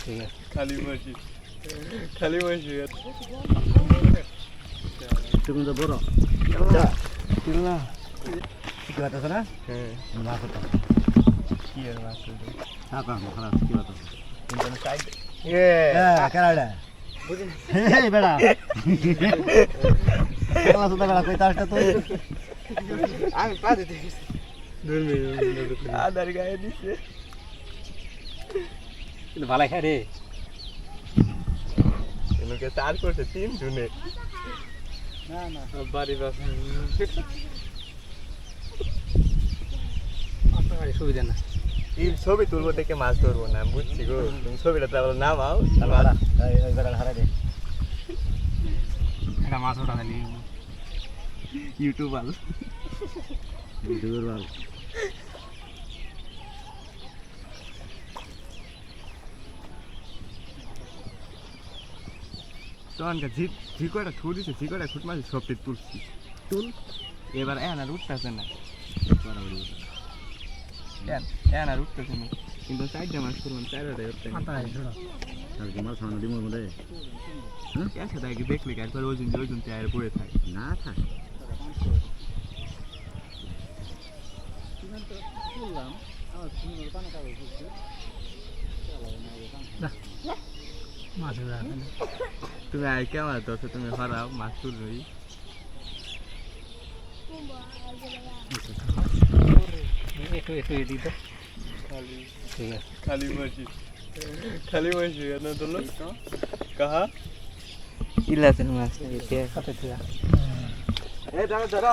ঠিক আছে খালি মাসি খালি মাসি তুমি তো বড় কিল্লা কি কথা আছে না হ্যাঁ মাছ কি কি আদার গায়ে দিছে কিন্তু ভালো খায় রে। এনুকে চার করছে তিন জুনে। না না। বাড়ি বাসা সুবিধা না। এই ছবি তুলবো দেখে মাছ ধরবো না আমি বুঝছি গো। তুমি ছবিটা তাহলে নামাও বেড়া হারা দে। একটা মাছ ওটা ইউটিউব আল ইউটিউবের ভালো তখন ঝি ঝি কয়টা ঠুট দিছে ঝি কয়টা খুট মাছ সবটি তুলছি। তুল? এবার এন আর উঠতেছে না। এন আর উঠতেছে না। কিন্তু চারটা মাছ তুললাম চারটাই উঠতে দেখলে কি একবার ওজন ওজন দিয়ে পড়ে থাকে। না থাক। মাছ তুমি আই কেমন দশে তুমি হারাও মাছ রই একটু একটু এদিক তো ঠিক আছে। খালি মাছি খালি মাছি না তোলো কাহা? ইলাতেন মাছ এ ঠিক এই ধরো ধরো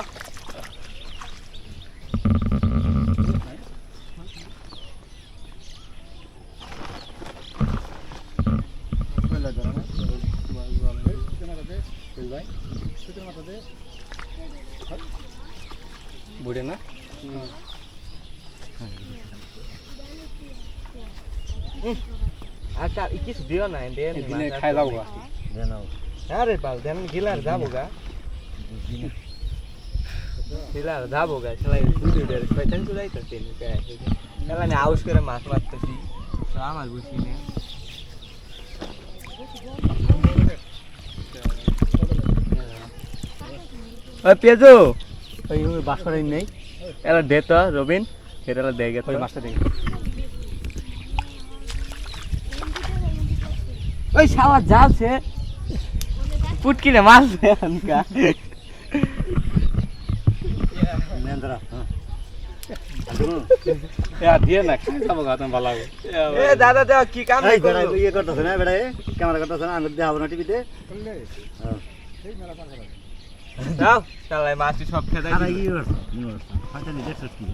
বুড়ে না আচ্ছা কিছু দিও না দেন দিনে খাই যাব গা আরে বাল দেন গিলার যাব গা গিলার যাব গা সেলাই ভিডিও দেয় শয়তান চলে যাইতেছে খেলা আমি আউস করে মাছ মারতেছি। তো আমার বুঝি না। ওই পেজো ওই ওই বাস করাই নেই। এলা দে তো রবিন। এটা দে গে ওই মাছটা দেখি। ওই শালা যাচ্ছে। পুটকি না মাছ আনকা নেন্দ্রা হ্যাঁ। কি কাম ইয়ে করতেছে না বেড়া ক্যামেরা করতেছে না আঙুল দেখাবো না টিভিতে। দাও শালা মাছ সব খেতে আর কি করছ ফাটা নি দেখছ কি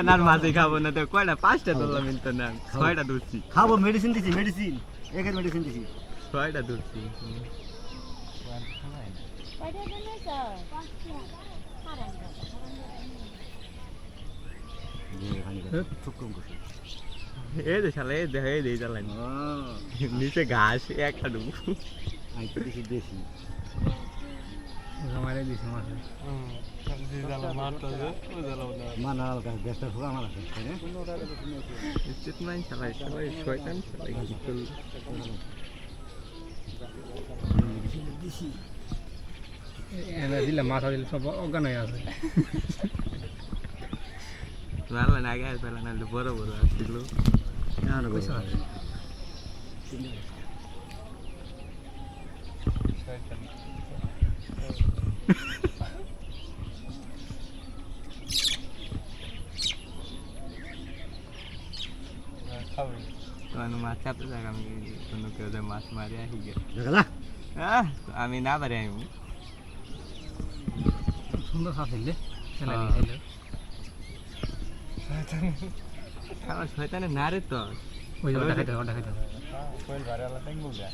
এনার মাঝে খাব না তো কয়টা? পাঁচটা ধরলাম কিন্তু না ছয়টা ধরছি। খাব মেডিসিন দিছি মেডিসিন একের মেডিসিন দিছি। ছয়টা ধরছি। খুব কম করছি এই শালা এই দেখো এই দিয়ে জ্বালাই নিচে ঘাস একটা ডুবু আই তো দিছি দেশি জমারে দিছি মাছ মান আর কাছে দেশটা ফুকা আমার আছে তাই না? চিতমান শালাই সবাই শয়তান করল এনে দিলে সব অজ্ঞান হয়ে আছে। ভালো না আগে না বড় বড় আসছিল না না মাছ চাপতে থাক আমি কোনো কেউ মাছ মারি আসি গে আহ, আমি না পারি আমি সুন্দর সাপ ফেললে। আমার শয়তানে না রে তো। ওই যে ওটা খাইতে হবে, ওটা খাইতে হবে।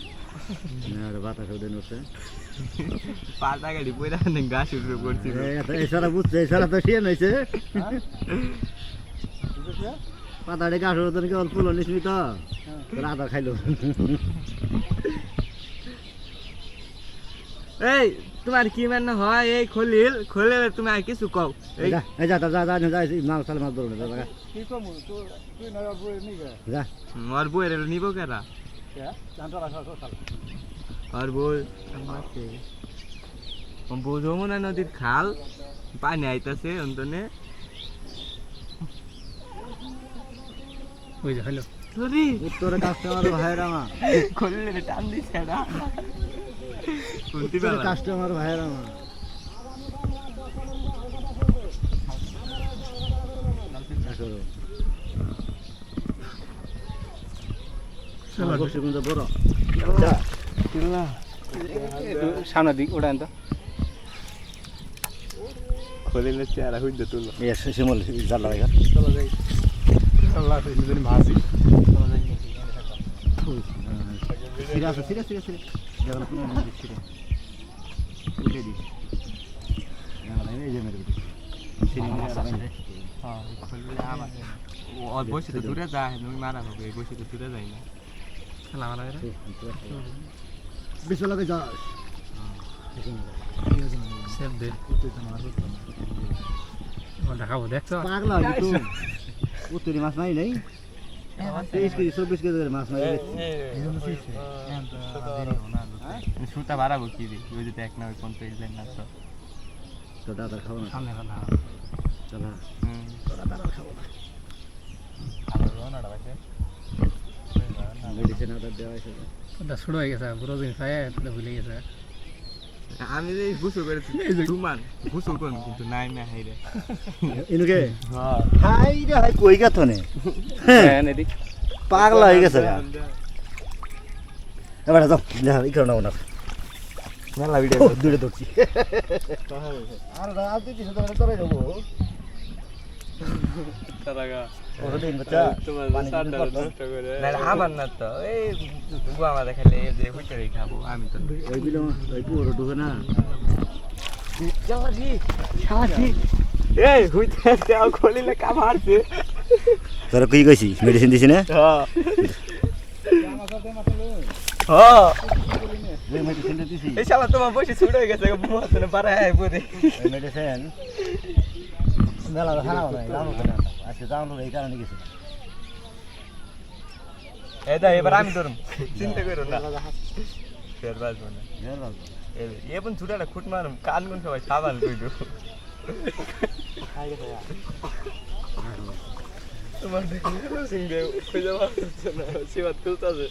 না রে বাতাস ওদের নছে পাতা গাড়ি পয়লা গাছ অল্প নিসমি তো আদা খাইলো এই তোমার কি মানে হয়? এই খলিল খলিল তুমি আর কিছু কও। এই যা যা যা যা যা যা এই মাছ তাহলে মাছ ধরো না যা, যা। কি কম তুই তুই না বই নি যা। আর বইয়ের নিব কেরা? হ্যাঁ সাল আর বই মাছে বউ নদীর খাল? পানি আইতাছে অন্তনে। ওই যে হলো উত্তরে কাস্টমার ভাইরা মা খলিল টান দিছে না কাস্টমার চলো। কিল্লা একটু সামনের দিক ওটা আনতো। খলিলের চেহারা হইতে তুলো। এই শিমল জাল লাগাই। চলো যাই আল্লাহ সেদিন মাছি চলো যাই সিরে আছে সিরে সিরে সিরে বসে তো দূরে যায় তুমি মারা হবে বসে তো দূরে যায় না খেলা মারা গেলে লাগে যাস সেভ দে দেখাবো দেখছ পাগলা তো উত্তরি মাছ নাই নাই তেইশ কেজি চব্বিশ কেজি মাছ নাই সুতা বাড়াবো কি ওই যদি এক না ওই কোন পেজ না তো। তো দাদা খাব না? সামনে খেলা চল হুম। মেডিসিন অর্ডার দেওয়া হয়েছে ওটা শুরু হয়ে গেছে পুরো দিন খায় এটা ভুলে গেছে। আমি যে গোসল করেছি সুমান গোসল করুন কিন্তু নাই না হাই রে। ইনুকে? হ্যাঁ। হাই রে হাই কই গেত নে হ্যাঁ পাগলা হয়ে গেছে এবার যাও যা ই করো না। ওনার মেলা ভিডিও দূরে ধরছি। আর রাত দিতে শুধু ধরে যাব ওদিন বাচ্চা পানি দিতে পারতো? না আমার না তো এই বুয়া মা দেখালে এই যে হুইটারে খাব আমি তো ওই বিলো ওই পুরো ঢুকে না এই হুইটারে আও খলিলে কামারছে তোরা কি কইছি মেডিসিন দিছি না? হ্যাঁ। হ্যাঁ। ওই মেডিসিন দিছি এই শালা তোমার বসে ছুট হয়ে গেছে বুয়া তো পারে আয় পরে ওই মেডিসিন মেলা খানা নাই জানো কেন আজকে জানো এই কারণে গেছে এই দা এবার আমি ধরুম চিন্তা করো না ফের বাজবো না এ पण ছুটাটা খুট মারুম কান গুন সবাই সাবান কইলো তোমার দেখলে সিং দে কই যাবা না সিবাত খুলতাছে